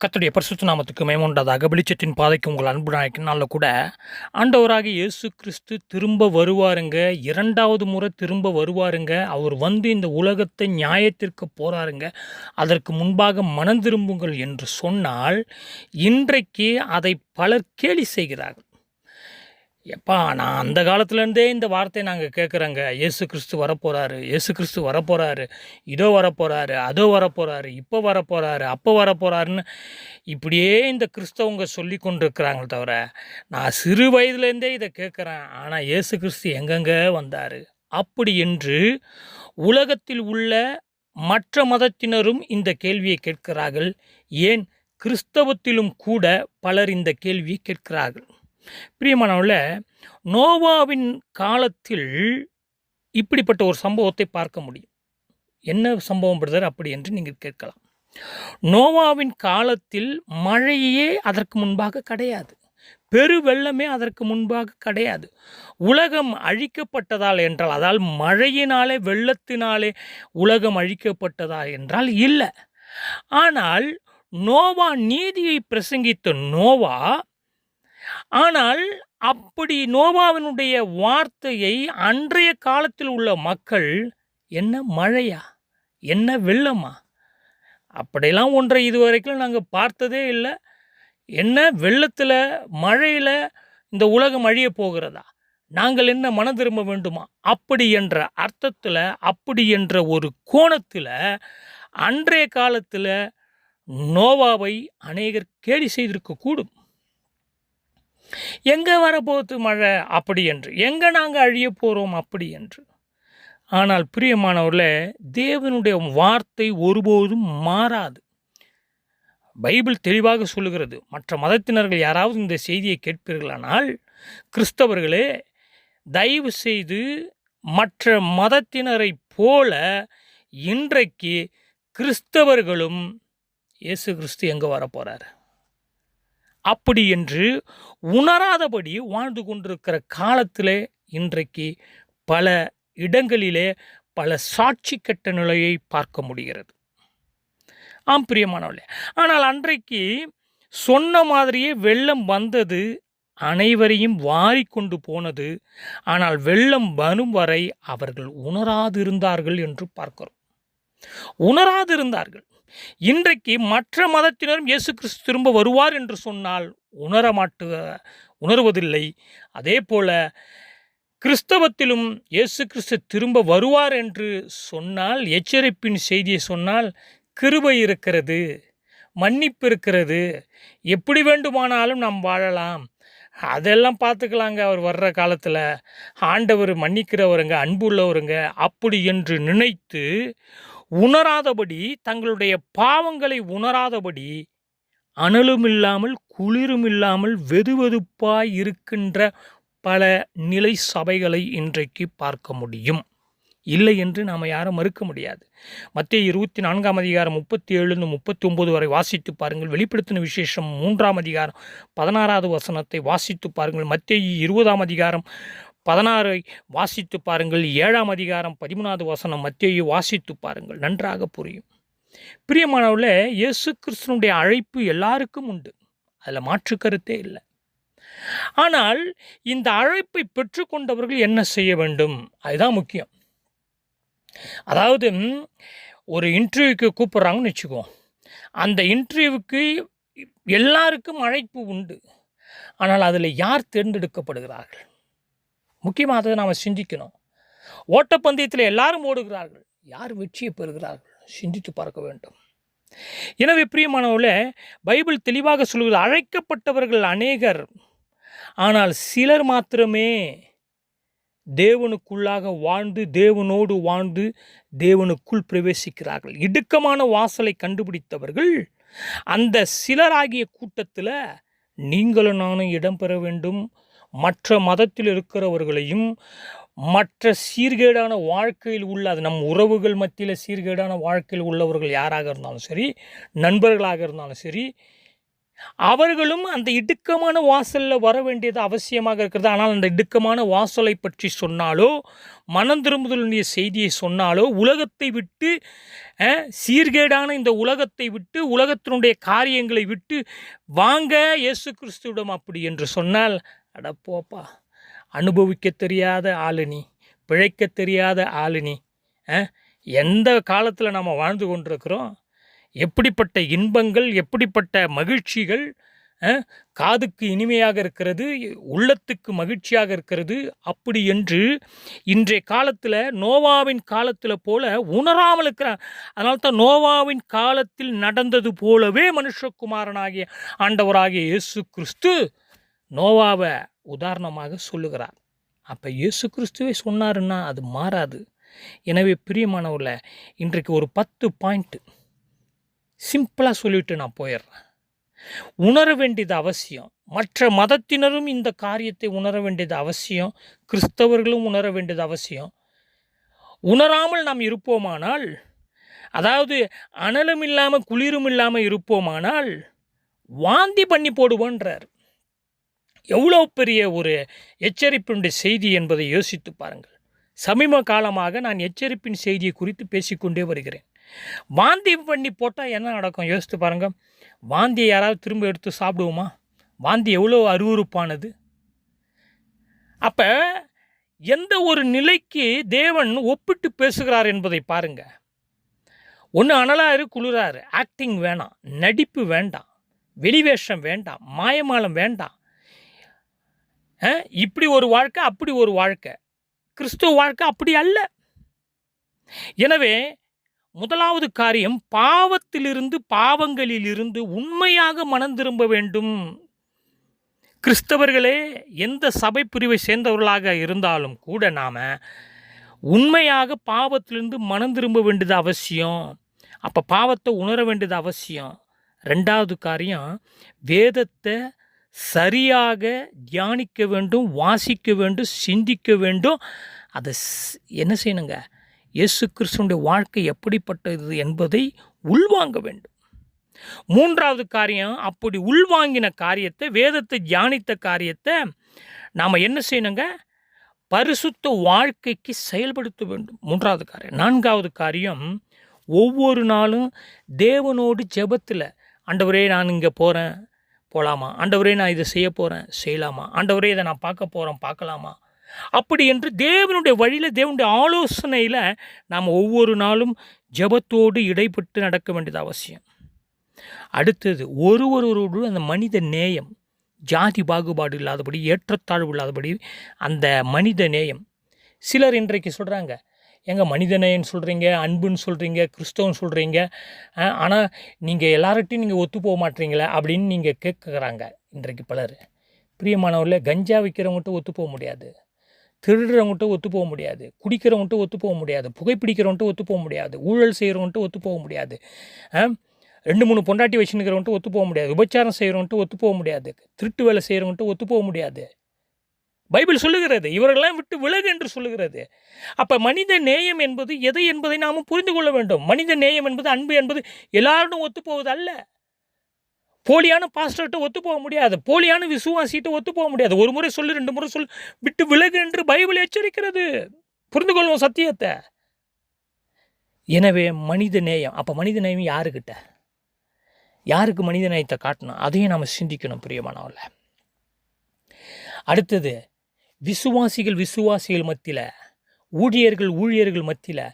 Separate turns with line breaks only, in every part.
கத்துடைய பரிசுத்த நாமத்துக்கு மேமுண்டதாக வெளிச்சத்தின் பாதைக்கு உங்கள் அன்பு நாயக்கினால கூட ஆண்டவராக இயேசு கிறிஸ்து திரும்ப வருவாருங்க. இரண்டாவது முறை திரும்ப வருவாருங்க. அவர் வந்து இந்த உலகத்தை நியாயத்திற்கு போகிறாருங்க அதற்கு முன்பாக மனம் திரும்புங்கள் என்று சொன்னால் இன்றைக்கு அதை பலர் கேலி செய்கிறார்கள். எப்பா நான் அந்த காலத்துலேருந்தே இந்த வார்த்தையை நாங்கள் கேட்குறோங்க இயேசு கிறிஸ்து வரப்போகிறாரு இயேசு கிறிஸ்து வரப்போகிறாரு இதோ வரப்போகிறாரு அதோ வரப்போகிறாரு இப்போ வரப்போகிறாரு அப்போ வரப்போகிறாருன்னு இப்படியே இந்த கிறிஸ்தவங்க சொல்லி கொண்டிருக்கிறாங்களே தவிர நான் சிறு வயதுலேருந்தே இதை கேட்குறேன் ஆனால் இயேசு கிறிஸ்து எங்கெங்கே வந்தார்? அப்படி என்று உலகத்தில் உள்ள மற்ற மதத்தினரும் இந்த கேள்வியை கேட்கிறார்கள். ஏன்? கிறிஸ்தவத்திலும் கூட பலர் இந்த கேள்வியை கேட்கிறார்கள். பிரியமானவில் நோவாவின் காலத்தில் இப்படிப்பட்ட ஒரு சம்பவத்தை பார்க்க முடியும். என்ன சம்பவம் பிரதர்? அப்படி என்று நீங்கள் கேட்கலாம். நோவாவின் காலத்தில் மழையே அதற்கு முன்பாக கிடையாது. பெரு வெள்ளமே அதற்கு முன்பாக கிடையாது. உலகம் அழிக்கப்பட்டதால் என்றால் அதால் மழையினாலே வெள்ளத்தினாலே உலகம் அழிக்கப்பட்டதா என்றால் இல்லை. ஆனால் நோவா நீதியை பிரசங்கித்த நோவா ஆனால் அப்படி நோவாவினுடைய வார்த்தையை அன்றைய காலத்தில் உள்ள மக்கள் என்ன மழையா? என்ன வெள்ளமா? அப்படிலாம் ஒன்றை இதுவரைக்கும் நாங்கள் பார்த்ததே இல்லை. என்ன வெள்ளத்தில் மழையில் இந்த உலகம் அழிய போகிறதா? நாங்கள் என்ன மன திரும்ப வேண்டுமா? அப்படி என்ற அர்த்தத்தில் அப்படி என்ற ஒரு கோணத்தில் அன்றைய காலத்தில் நோவாவை அநேகர் கேலி செய்திருக்கக்கூடும் எங்கே வரப்போகுது மழை? அப்படி என்று. எங்கே நாங்கள் அழிய போகிறோம் அப்படி என்று. ஆனால் பிரியமானவரில் தேவனுடைய வார்த்தை ஒருபோதும் மாறாது. பைபிள் தெளிவாக சொல்லுகிறது மற்ற மதத்தினர்கள் யாராவது இந்த செய்தியை கேட்பீர்களானால் கிறிஸ்தவர்களே தயவு செய்து மற்ற மதத்தினரைப் போல இன்றைக்கு கிறிஸ்தவர்களும் இயேசு கிறிஸ்து எங்கே வரப்போகிறார் அப்படி என்று உணராதபடி வாழ்ந்து கொண்டிருக்கிற காலத்திலே இன்றைக்கு பல இடங்களிலே பல சாட்சி கெட்ட நிலையை பார்க்க முடிகிறது. ஆம் பிரியமானவர்களே ஆனால் அன்றைக்கு சொன்ன மாதிரியே வெள்ளம் வந்தது அனைவரையும் வாரி கொண்டு போனது ஆனால் வெள்ளம் வரும் வரை அவர்கள் உணராதிருந்தார்கள் என்று பார்க்கிறோம். உணராதிருந்தார்கள். இன்றைக்கு மற்ற மதத்தினரும் இயேசு கிறிஸ்து திரும்ப வருவார் என்று சொன்னால் உணரமாட்டு உணர்வதில்லை. அதே போல கிறிஸ்தவத்திலும் இயேசு கிறிஸ்து திரும்ப வருவார் என்று சொன்னால் எச்சரிப்பின் செய்தியை சொன்னால் கிருபை இருக்கிறது மன்னிப்பு இருக்கிறது. எப்படி வேண்டுமானாலும் நாம் வாழலாம். அதெல்லாம் பார்த்துக்கலாங்க அவர் வர்ற காலத்தில். ஆண்டவர் மன்னிக்கிறவருங்க அன்புள்ளவருங்க அப்படி என்று நினைத்து உணராதபடி தங்களுடைய பாவங்களை உணராதபடி அனலும் இல்லாமல் குளிரும் இல்லாமல் வெதுவெதுப்பாய் இருக்கின்ற பல நிலை சபைகளை இன்றைக்கு பார்க்க முடியும். இல்லை என்று நாம் யாரும் மறுக்க முடியாது. மத்திய இருபத்தி நான்காம் அதிகாரம் முப்பத்தி ஏழுன்னு முப்பத்தி ஒம்பது வரை வாசித்து பாருங்கள். வெளிப்படுத்தின விசேஷம் மூன்றாம் அதிகாரம் பதினாறாவது வசனத்தை வாசித்து பாருங்கள். மத்திய இருபதாம் அதிகாரம் பதினாறை வாசித்து பாருங்கள். ஏழாம் அதிகாரம் பதிமூணாவது வசனம் மத்தியை வாசித்து பாருங்கள். நன்றாக புரியும். பிரியமானவில் இயேசு கிறிஸ்தனுடைய அழைப்பு எல்லாருக்கும் உண்டு. அதில் மாற்று கருத்தே இல்லை. ஆனால் இந்த அழைப்பை பெற்றுக்கொண்டவர்கள் என்ன செய்ய வேண்டும்? அதுதான் முக்கியம். அதாவது ஒரு இன்டர்வியூக்கு கூப்பிட்றாங்கன்னு வச்சுக்குவோம் அந்த இன்டர்வியூவுக்கு எல்லாருக்கும் அழைப்பு உண்டு. ஆனால் அதில் யார் தேர்ந்தெடுக்கப்படுகிறார்கள்? முக்கியமாக அதை நாம் சிந்திக்கணும். ஓட்டப்பந்தயத்தில் எல்லாரும் ஓடுகிறார்கள். யார் வெற்றியை பெறுகிறார்கள்? சிந்தித்து பார்க்க வேண்டும். எனவே பிரியமானவர்களே பைபிள் தெளிவாக சொல்கிறது அழைக்கப்பட்டவர்கள் அநேகர். ஆனால் சிலர் மாத்திரமே தேவனுக்குள்ளாக வாழ்ந்து தேவனோடு வாழ்ந்து தேவனுக்குள் பிரவேசிக்கிறார்கள். இடுக்கமான வாசலை கண்டுபிடித்தவர்கள் அந்த சிலராகிய கூட்டத்தில் நீங்களும் நானும் இடம்பெற வேண்டும். மற்ற மதத்தில் இருக்கிறவர்களையும் மற்ற சீர்கேடான வாழ்க்கையில் உள்ள அது நம் உறவுகள் மத்தியில் சீர்கேடான வாழ்க்கையில் உள்ளவர்கள் யாராக இருந்தாலும் சரி நண்பர்களாக இருந்தாலும் சரி அவர்களும் அந்த இடுக்கமான வாசலில் வர வேண்டியது அவசியமாக இருக்கிறது. ஆனால் அந்த இடுக்கமான வாசலை பற்றி சொன்னாலோ மனம் திரும்புதலுடைய செய்தியை சொன்னாலோ உலகத்தை விட்டு சீர்கேடான இந்த உலகத்தை விட்டு உலகத்தினுடைய காரியங்களை விட்டு வாங்க இயேசு கிறிஸ்துவிடம் அப்படி என்று சொன்னால் அட போப்பா அனுபவிக்க தெரியாத ஆளுநி பிழைக்க தெரியாத ஆளுநி எந்த காலத்தில் நம்ம வாழ்ந்து கொண்டிருக்கிறோம்? எப்படிப்பட்ட இன்பங்கள் எப்படிப்பட்ட மகிழ்ச்சிகள் காதுக்கு இனிமையாக இருக்கிறது உள்ளத்துக்கு மகிழ்ச்சியாக இருக்கிறது அப்படி என்று இன்றைய காலத்தில் நோவாவின் காலத்தில் போல உணராமல் இருக்கிறான். அதனால தான் நோவாவின் காலத்தில் நடந்தது போலவே மனுஷகுமாரனாகிய ஆண்டவராகிய இயேசு கிறிஸ்து நோவாவை உதாரணமாக சொல்லுகிறார். அப்போ இயேசு கிறிஸ்துவே சொன்னாருன்னா அது மாறாது. எனவே பிரியமானவர்கள இன்றைக்கு ஒரு பத்து பாயிண்ட்டு சிம்பிளாக சொல்லிட்டு நான் போயிடுறேன். உணர வேண்டியது அவசியம். மற்ற மதத்தினரும் இந்த காரியத்தை உணர வேண்டியது அவசியம். கிறிஸ்தவர்களும் உணர வேண்டியது அவசியம். உணராமல் நாம் இருப்போமானால் அதாவது அனலும் இல்லாமல் குளிரும் இல்லாமல் இருப்போமானால் வாந்தி பண்ணி போடுவோன்றார். எவ்வளோ பெரிய ஒரு எச்சரிப்பினுடைய செய்தி என்பதை யோசித்து பாருங்கள். சமீப காலமாக நான் எச்சரிப்பின் செய்தியை குறித்து பேசிக்கொண்டே வருகிறேன். வாந்தி பண்ணி போட்டால் என்ன நடக்கும்? யோசித்து பாருங்கள் வாந்தியை யாராவது திரும்ப எடுத்து சாப்பிடுவோமா? வாந்தி எவ்வளோ அருவருப்பானது? அப்போ எந்த ஒரு நிலைக்கு தேவன் ஒப்பிட்டு பேசுகிறார் என்பதை பாருங்கள் ஒன்று அனலாரு குளிராரு ஆக்டிங் வேணாம். நடிப்பு வேண்டாம். வெளிவேஷம் வேண்டாம். மாயமாலம் வேண்டாம். இப்படி ஒரு வாழ்க்கை அப்படி ஒரு வாழ்க்கை. கிறிஸ்துவ வாழ்க்கை அப்படி அல்ல. எனவே முதலாவது காரியம் பாவத்திலிருந்து பாவங்களிலிருந்து உண்மையாக மனம் திரும்ப வேண்டும். கிறிஸ்தவர்களே எந்த சபை பிரிவை சேர்ந்தவர்களாக இருந்தாலும் கூட நாம் உண்மையாக பாவத்திலிருந்து மனம் திரும்ப வேண்டியது அவசியம். அப்போ பாவத்தை உணர வேண்டியது அவசியம். ரெண்டாவது காரியம் வேதத்தை சரியாக தியானிக்க வேண்டும் வாசிக்க வேண்டும் சிந்திக்க வேண்டும். அதை என்ன செய்யணுங்க? இயேசு கிறிஸ்துனுடைய வாழ்க்கை எப்படிப்பட்டது என்பதை உள்வாங்க வேண்டும். மூன்றாவது காரியம் அப்படி உள்வாங்கின காரியத்தை வேதத்தை தியானித்த காரியத்தை நாம் என்ன செய்யணுங்க? பரிசுத்த வாழ்க்கைக்கு செயல்படுத்த வேண்டும். மூன்றாவது காரியம். நான்காவது காரியம் ஒவ்வொரு நாளும் தேவனோடு ஜெபத்தில் ஆண்டவரே நான் இங்கே போகிறேன் போகலாமா ஆண்டவரே நான் இதை செய்ய போகிறேன் செய்யலாமா? ஆண்டவரே இதை நான் பார்க்க போகிறேன் பார்க்கலாமா? அப்படி என்று தேவனுடைய வழியில் தேவனுடைய ஆலோசனையில் நாம் ஒவ்வொரு நாளும் ஜெபத்தோடு இடைப்பட்டு நடக்க வேண்டியது அவசியம். அடுத்தது ஒருவரோடு அந்த மனித நேயம் ஜாதி பாகுபாடு இல்லாதபடி ஏற்றத்தாழ்வு இல்லாதபடி அந்த மனித நேயம். சிலர் இன்றைக்கு சொல்கிறாங்க எங்க மனிதநேயம்னு சொல்கிறீங்க அன்புன்னு சொல்கிறீங்க கிறிஸ்தவன் சொல்கிறீங்க ஆனால் நீங்கள் எல்லார்ட்டையும் நீங்கள் ஒத்து போக மாட்டீங்களே அப்படின்னு நீங்கள் கேட்குறாங்க இன்றைக்கு பலர். பிரியமானவரில் கஞ்சா விற்கிறவங்ககிட்ட ஒத்து போக முடியாது. திருடுறவங்ககிட்ட ஒத்து போக முடியாது. குடிக்கிறவங்ககிட்ட ஒத்து போக முடியாது. புகைப்பிடிக்கிறவங்ககிட்ட ஒத்து போக முடியாது. ஊழல் செய்கிறவங்ககிட்ட ஒத்து போக முடியாது. ஆ? ரெண்டு மூணு பொண்டாட்டி வச்சுருக்கிறவன்ட்டு ஒத்து போக முடியாது. விபச்சாரம் செய்கிறவன்ட்டு ஒத்து போக முடியாது. திருட்டு வேலை செய்கிறவன்ட்டு ஒத்து போக முடியாது. பைபிள் சொல்லுகிறது இவர்களெல்லாம் விட்டு விலகு என்று சொல்லுகிறது. அப்போ மனித நேயம் என்பது எதை என்பதை நாம் புரிந்து கொள்ள வேண்டும். மனித நேயம் என்பது அன்பு என்பது எல்லாரும் ஒத்துப்போவது அல்ல. போலியான பாஸ்டர்கிட்ட ஒத்து போக முடியாது. போலியான விசுவாசிகிட்ட ஒத்து போக முடியாது. ஒரு முறை சொல்லு ரெண்டு முறை சொல்லு விட்டு விலகு என்று பைபிள் எச்சரிக்கிறது. புரிந்து கொள்வோம் சத்தியத்தை. எனவே மனித நேயம் அப்போ மனித நேயம் யாருக்கிட்ட? யாருக்கு மனித நேயத்தை காட்டணும்? அதையும் நாம் சிந்திக்கணும் பிரியமானவர்கள. அடுத்தது விசுவாசிகள் விசுவாசிகள் மத்தியில் ஊழியர்கள் ஊழியர்கள் மத்தியில்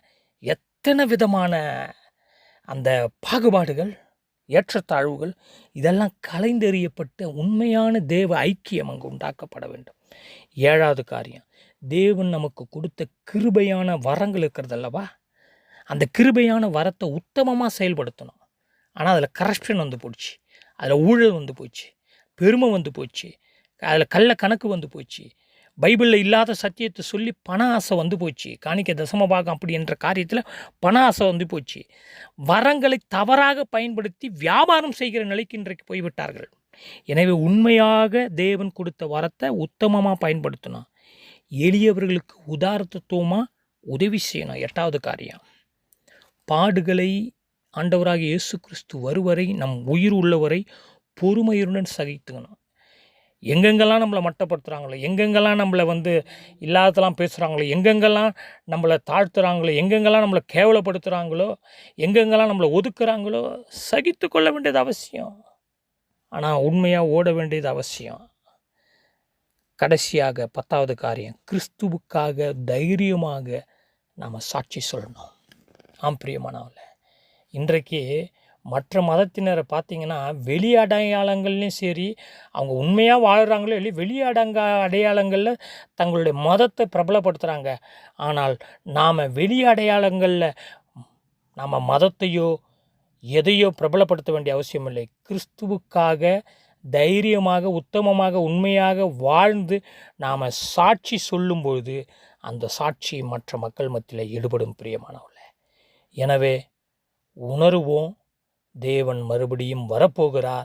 எத்தனை விதமான அந்த பாகுபாடுகள் ஏற்றத்தாழ்வுகள் இதெல்லாம் கலைந்தெறியப்பட்ட உண்மையான தேவ ஐக்கியம் அங்கு உண்டாக்கப்பட வேண்டும். ஏழாவது காரியம் தேவன் நமக்கு கொடுத்த கிருபையான வரங்கள் இருக்கிறதல்லவா? அந்த கிருபையான வரத்தை உத்தமமாக செயல்படுத்தணும். ஆனால் அதில் கரப்ஷன் வந்து போச்சு அதில் ஊழல் வந்து போச்சு பெருமை வந்து போச்சு அதில் கள்ள கணக்கு வந்து போச்சு பைபிளில் இல்லாத சத்தியத்தை சொல்லி பண ஆசை வந்து போச்சு. காணிக்க தசமபாகம் அப்படி என்ற காரியத்தில் பண ஆசை வந்து போச்சு. வரங்களை தவறாக பயன்படுத்தி வியாபாரம் செய்கிற நிலைக்கு இன்றைக்கு போய்விட்டார்கள். எனவே உண்மையாக தேவன் கொடுத்த வரத்தை உத்தமமாக பயன்படுத்தணும் எளியவர்களுக்கு உதாரத்துவமாக உதவி செய்யணும். எட்டாவது காரியம். பாடுகளை ஆண்டவராக இயேசு கிறிஸ்து வருவரை நம் உயிர் உள்ளவரை பொறுமையுடன் சகித்துக்கணும். எங்கெங்கெல்லாம் நம்மளை மட்டப்படுத்துகிறாங்களோ எங்கெங்கெல்லாம் நம்மளை வந்து இல்லாதலாம் பேசுகிறாங்களோ எங்கெங்கெல்லாம் நம்மளை தாழ்த்துறாங்களோ எங்கெங்கெல்லாம் நம்மளை கேவலப்படுத்துகிறாங்களோ எங்கெங்கெல்லாம் நம்மளை ஒதுக்குறாங்களோ சகித்து கொள்ள வேண்டியது அவசியம். ஆனால் உண்மையாக ஓட வேண்டியது அவசியம். கடைசியாக பத்தாவது காரியம் கிறிஸ்துவுக்காக தைரியமாக நாம் சாட்சி சொல்லணும். ஆம் பிரியமானவர்களே இன்றைக்கு மற்ற மதத்தினரை பார்த்தீங்கன்னா வெளி அடையாளங்கள்லையும் சரி அவங்க உண்மையாக வாழ்கிறாங்களோ இல்லை வெளி அடங்க அடையாளங்களில் தங்களுடைய மதத்தை பிரபலப்படுத்துகிறாங்க ஆனால் நாம் வெளி அடையாளங்களில் நம்ம மதத்தையோ எதையோ பிரபலப்படுத்த வேண்டிய அவசியம் இல்லை. கிறிஸ்துவுக்காக தைரியமாக உத்தமமாக உண்மையாக வாழ்ந்து நாம் சாட்சி சொல்லும்பொழுது அந்த சாட்சி மற்ற மக்கள் மத்தியில் ஈடுபடும் பிரியமானவர்களே. எனவே உணருவோம் தேவன் மறுபடியும் வரப்போகிறார்.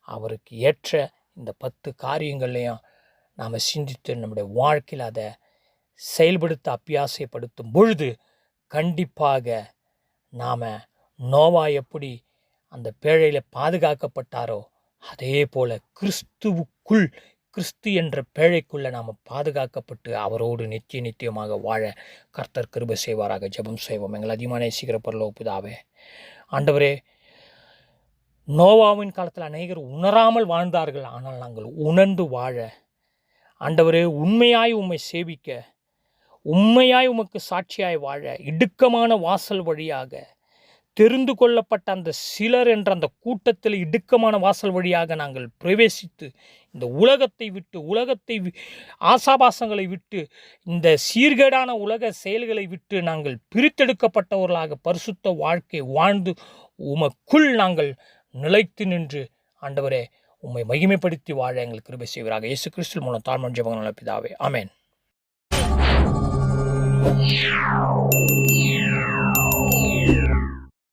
அவருக்கு ஏற்ற இந்த பத்து காரியங்களையும் நாம் சிந்தித்து நம்முடைய வாழ்க்கையில் அதை செயல்படுத்த அப்பியாசைப்படுத்தும் பொழுது கண்டிப்பாக நாம் நோவா எப்படி அந்த பேழையில் பாதுகாக்கப்பட்டாரோ அதே போல் கிறிஸ்துவுக்குள் கிறிஸ்து என்ற பேழைக்குள்ளே நாம் பாதுகாக்கப்பட்டு அவரோடு நித்திய நித்தியமாக வாழ கர்த்தர் கிருபை செய்வாராக ஜெபம் செய்வோம். எங்கள் அதிகமான நேசிக்கிற பரலோ ஆண்டவரே நோவாவின் காலத்தில் அநேகர் உணராமல் வாழ்ந்தார்கள். ஆனால் நாங்கள் உணர்ந்து வாழ ஆண்டவரே உண்மையாய் உம்மை சேவிக்க உண்மையாய் உமக்கு சாட்சியாய் வாழ இடுக்கமான வாசல் வழியாக தெரிந்து கொள்ளப்பட்ட அந்த சிலர் என்ற அந்த கூட்டத்தில் இடுக்கமான வாசல் வழியாக நாங்கள் பிரவேசித்து இந்த உலகத்தை விட்டு உலகத்தை வி- ஆசாபாசங்களை விட்டு இந்த சீர்கேடான உலக செயல்களை விட்டு நாங்கள் பிரித்தெடுக்கப்பட்டவர்களாக பரிசுத்த வாழ்க்கை வாழ்ந்து உமக்குள் நாங்கள் நிலைத்து நின்று ஆண்டவரே உம்மை மகிமைப்படுத்தி வாழ எங்களுக்கு கிருபை செய்வராக. இயேசு கிறிஸ்து மூலம் தாழ்மன் ஜபங்கள் பிதாவே. ஆமென்.